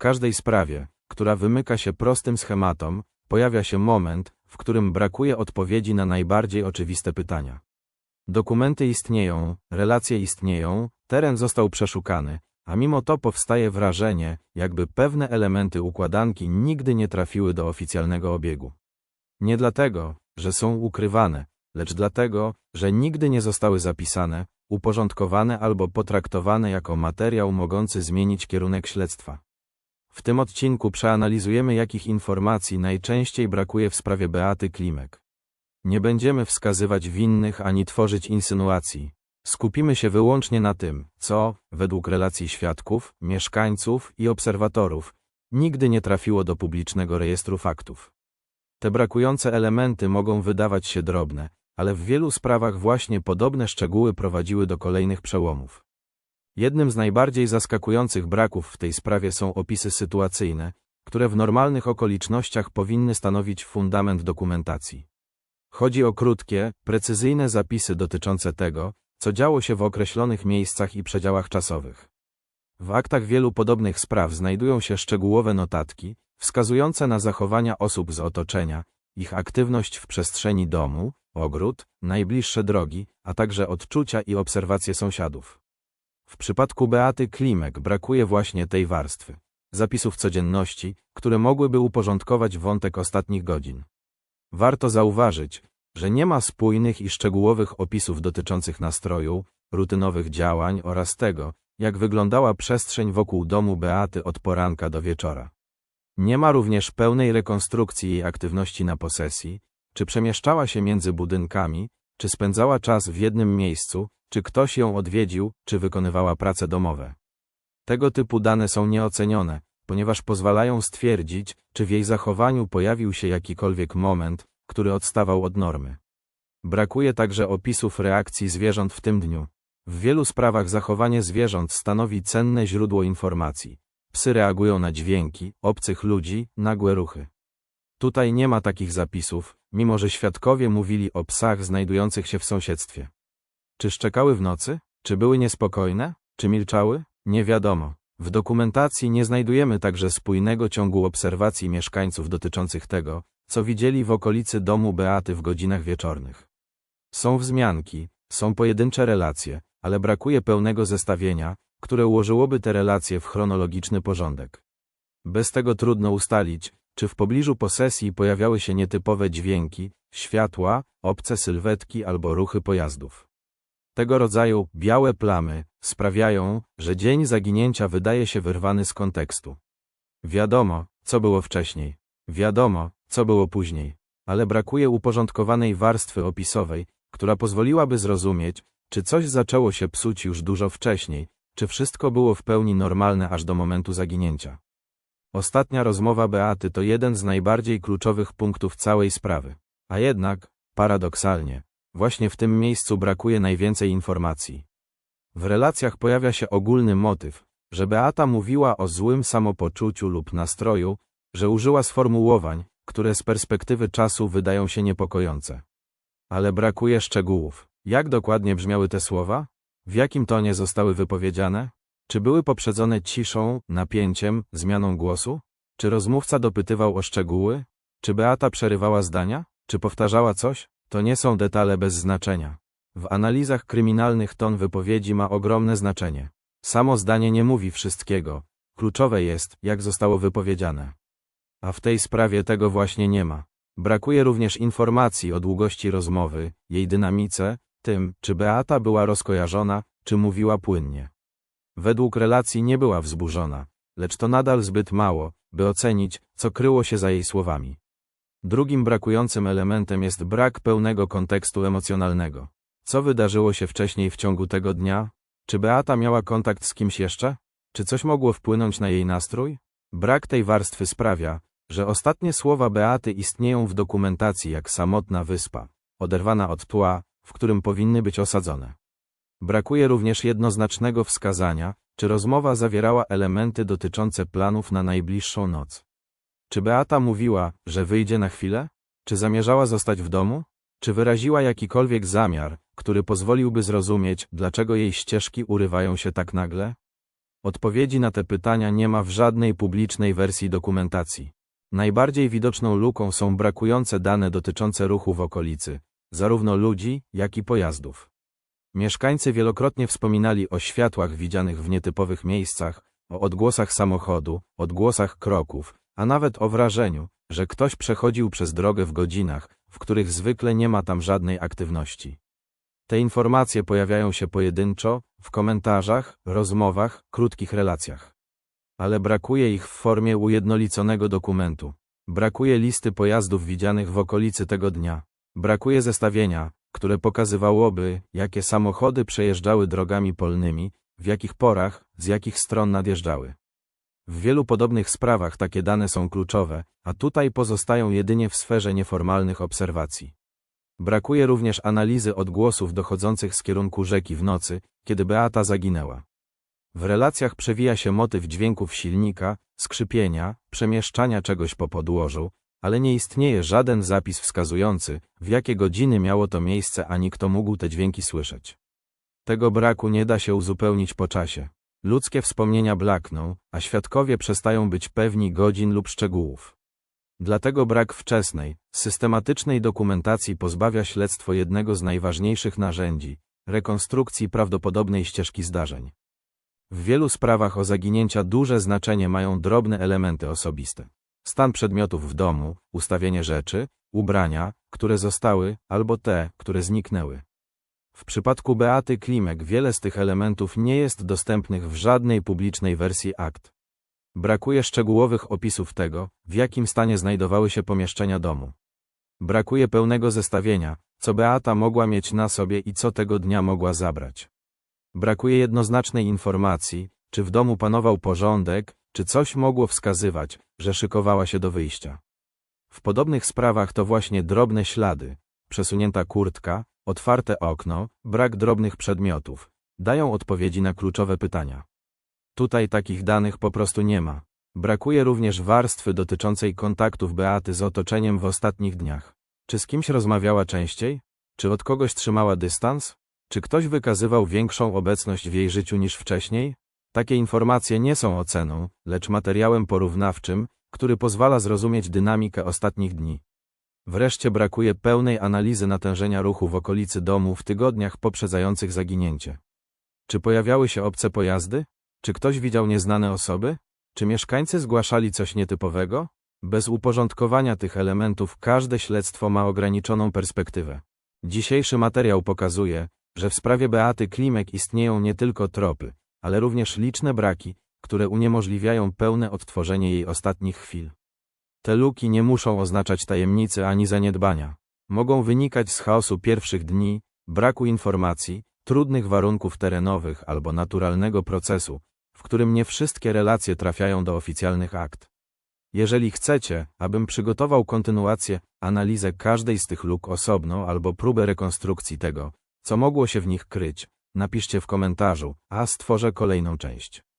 każdej sprawie, która wymyka się prostym schematom, pojawia się moment, w którym brakuje odpowiedzi na najbardziej oczywiste pytania. Dokumenty istnieją, relacje istnieją, teren został przeszukany, a mimo to powstaje wrażenie, jakby pewne elementy układanki nigdy nie trafiły do oficjalnego obiegu. Nie dlatego, że są ukrywane, lecz dlatego, że nigdy nie zostały zapisane, uporządkowane albo potraktowane jako materiał mogący zmienić kierunek śledztwa. W tym odcinku przeanalizujemy, jakich informacji najczęściej brakuje w sprawie Beaty Klimek. Nie będziemy wskazywać winnych ani tworzyć insynuacji. Skupimy się wyłącznie na tym, co, według relacji świadków, mieszkańców i obserwatorów, nigdy nie trafiło do publicznego rejestru faktów. Te brakujące elementy mogą wydawać się drobne, ale w wielu sprawach właśnie podobne szczegóły prowadziły do kolejnych przełomów. Jednym z najbardziej zaskakujących braków w tej sprawie są opisy sytuacyjne, które w normalnych okolicznościach powinny stanowić fundament dokumentacji. Chodzi o krótkie, precyzyjne zapisy dotyczące tego, co działo się w określonych miejscach i przedziałach czasowych. W aktach wielu podobnych spraw znajdują się szczegółowe notatki, wskazujące na zachowania osób z otoczenia, ich aktywność w przestrzeni domu, ogród, najbliższe drogi, a także odczucia i obserwacje sąsiadów. W przypadku Beaty Klimek brakuje właśnie tej warstwy. Zapisów codzienności, które mogłyby uporządkować wątek ostatnich godzin. Warto zauważyć, że nie ma spójnych i szczegółowych opisów dotyczących nastroju, rutynowych działań oraz tego, jak wyglądała przestrzeń wokół domu Beaty od poranka do wieczora. Nie ma również pełnej rekonstrukcji jej aktywności na posesji, czy przemieszczała się między budynkami, czy spędzała czas w jednym miejscu, czy ktoś ją odwiedził, czy wykonywała prace domowe. Tego typu dane są nieocenione, ponieważ pozwalają stwierdzić, czy w jej zachowaniu pojawił się jakikolwiek moment, który odstawał od normy. Brakuje także opisów reakcji zwierząt w tym dniu. W wielu sprawach zachowanie zwierząt stanowi cenne źródło informacji. Psy reagują na dźwięki, obcych ludzi, nagłe ruchy. Tutaj nie ma takich zapisów, mimo że świadkowie mówili o psach znajdujących się w sąsiedztwie. Czy szczekały w nocy? Czy były niespokojne? Czy milczały? Nie wiadomo. W dokumentacji nie znajdujemy także spójnego ciągu obserwacji mieszkańców dotyczących tego, co widzieli w okolicy domu Beaty w godzinach wieczornych. Są wzmianki, są pojedyncze relacje, ale brakuje pełnego zestawienia, które ułożyłoby te relacje w chronologiczny porządek. Bez tego trudno ustalić, czy w pobliżu posesji pojawiały się nietypowe dźwięki, światła, obce sylwetki albo ruchy pojazdów. Tego rodzaju białe plamy sprawiają, że dzień zaginięcia wydaje się wyrwany z kontekstu. Wiadomo, co było wcześniej. Wiadomo, co było później. Ale brakuje uporządkowanej warstwy opisowej, która pozwoliłaby zrozumieć, czy coś zaczęło się psuć już dużo wcześniej, czy wszystko było w pełni normalne aż do momentu zaginięcia. Ostatnia rozmowa Beaty to jeden z najbardziej kluczowych punktów całej sprawy. A jednak, paradoksalnie, właśnie w tym miejscu brakuje najwięcej informacji. W relacjach pojawia się ogólny motyw, że Beata mówiła o złym samopoczuciu lub nastroju, że użyła sformułowań, które z perspektywy czasu wydają się niepokojące. Ale brakuje szczegółów. Jak dokładnie brzmiały te słowa? W jakim tonie zostały wypowiedziane? Czy były poprzedzone ciszą, napięciem, zmianą głosu? Czy rozmówca dopytywał o szczegóły? Czy Beata przerywała zdania? Czy powtarzała coś? To nie są detale bez znaczenia. W analizach kryminalnych ton wypowiedzi ma ogromne znaczenie. Samo zdanie nie mówi wszystkiego. Kluczowe jest, jak zostało wypowiedziane. A w tej sprawie tego właśnie nie ma. Brakuje również informacji o długości rozmowy, jej dynamice, tym, czy Beata była rozkojarzona, czy mówiła płynnie. Według relacji nie była wzburzona, lecz to nadal zbyt mało, by ocenić, co kryło się za jej słowami. Drugim brakującym elementem jest brak pełnego kontekstu emocjonalnego. Co wydarzyło się wcześniej w ciągu tego dnia? Czy Beata miała kontakt z kimś jeszcze? Czy coś mogło wpłynąć na jej nastrój? Brak tej warstwy sprawia, że ostatnie słowa Beaty istnieją w dokumentacji jak samotna wyspa, oderwana od tła, w którym powinny być osadzone. Brakuje również jednoznacznego wskazania, czy rozmowa zawierała elementy dotyczące planów na najbliższą noc. Czy Beata mówiła, że wyjdzie na chwilę? Czy zamierzała zostać w domu? Czy wyraziła jakikolwiek zamiar, który pozwoliłby zrozumieć, dlaczego jej ścieżki urywają się tak nagle? Odpowiedzi na te pytania nie ma w żadnej publicznej wersji dokumentacji. Najbardziej widoczną luką są brakujące dane dotyczące ruchu w okolicy, zarówno ludzi, jak i pojazdów. Mieszkańcy wielokrotnie wspominali o światłach widzianych w nietypowych miejscach, o odgłosach samochodu, odgłosach kroków, a nawet o wrażeniu, że ktoś przechodził przez drogę w godzinach, w których zwykle nie ma tam żadnej aktywności. Te informacje pojawiają się pojedynczo, w komentarzach, rozmowach, krótkich relacjach. Ale brakuje ich w formie ujednoliconego dokumentu. Brakuje listy pojazdów widzianych w okolicy tego dnia. Brakuje zestawienia, które pokazywałoby, jakie samochody przejeżdżały drogami polnymi, w jakich porach, z jakich stron nadjeżdżały. W wielu podobnych sprawach takie dane są kluczowe, a tutaj pozostają jedynie w sferze nieformalnych obserwacji. Brakuje również analizy odgłosów dochodzących z kierunku rzeki w nocy, kiedy Beata zaginęła. W relacjach przewija się motyw dźwięków silnika, skrzypienia, przemieszczania czegoś po podłożu, ale nie istnieje żaden zapis wskazujący, w jakie godziny miało to miejsce ani kto mógł te dźwięki słyszeć. Tego braku nie da się uzupełnić po czasie. Ludzkie wspomnienia blakną, a świadkowie przestają być pewni godzin lub szczegółów. Dlatego brak wczesnej, systematycznej dokumentacji pozbawia śledztwo jednego z najważniejszych narzędzi rekonstrukcji prawdopodobnej ścieżki zdarzeń. W wielu sprawach o zaginięcia duże znaczenie mają drobne elementy osobiste. Stan przedmiotów w domu, ustawienie rzeczy, ubrania, które zostały, albo te, które zniknęły. W przypadku Beaty Klimek wiele z tych elementów nie jest dostępnych w żadnej publicznej wersji akt. Brakuje szczegółowych opisów tego, w jakim stanie znajdowały się pomieszczenia domu. Brakuje pełnego zestawienia, co Beata mogła mieć na sobie i co tego dnia mogła zabrać. Brakuje jednoznacznej informacji, czy w domu panował porządek, czy coś mogło wskazywać, że szykowała się do wyjścia. W podobnych sprawach to właśnie drobne ślady, przesunięta kurtka, otwarte okno, brak drobnych przedmiotów, dają odpowiedzi na kluczowe pytania. Tutaj takich danych po prostu nie ma. Brakuje również warstwy dotyczącej kontaktów Beaty z otoczeniem w ostatnich dniach. Czy z kimś rozmawiała częściej? Czy od kogoś trzymała dystans? Czy ktoś wykazywał większą obecność w jej życiu niż wcześniej? Takie informacje nie są oceną, lecz materiałem porównawczym, który pozwala zrozumieć dynamikę ostatnich dni. Wreszcie brakuje pełnej analizy natężenia ruchu w okolicy domu w tygodniach poprzedzających zaginięcie. Czy pojawiały się obce pojazdy? Czy ktoś widział nieznane osoby? Czy mieszkańcy zgłaszali coś nietypowego? Bez uporządkowania tych elementów każde śledztwo ma ograniczoną perspektywę. Dzisiejszy materiał pokazuje, że w sprawie Beaty Klimek istnieją nie tylko tropy, ale również liczne braki, które uniemożliwiają pełne odtworzenie jej ostatnich chwil. Te luki nie muszą oznaczać tajemnicy ani zaniedbania. Mogą wynikać z chaosu pierwszych dni, braku informacji, trudnych warunków terenowych albo naturalnego procesu, w którym nie wszystkie relacje trafiają do oficjalnych akt. Jeżeli chcecie, abym przygotował kontynuację, analizę każdej z tych luk osobno albo próbę rekonstrukcji tego, co mogło się w nich kryć, napiszcie w komentarzu, a stworzę kolejną część.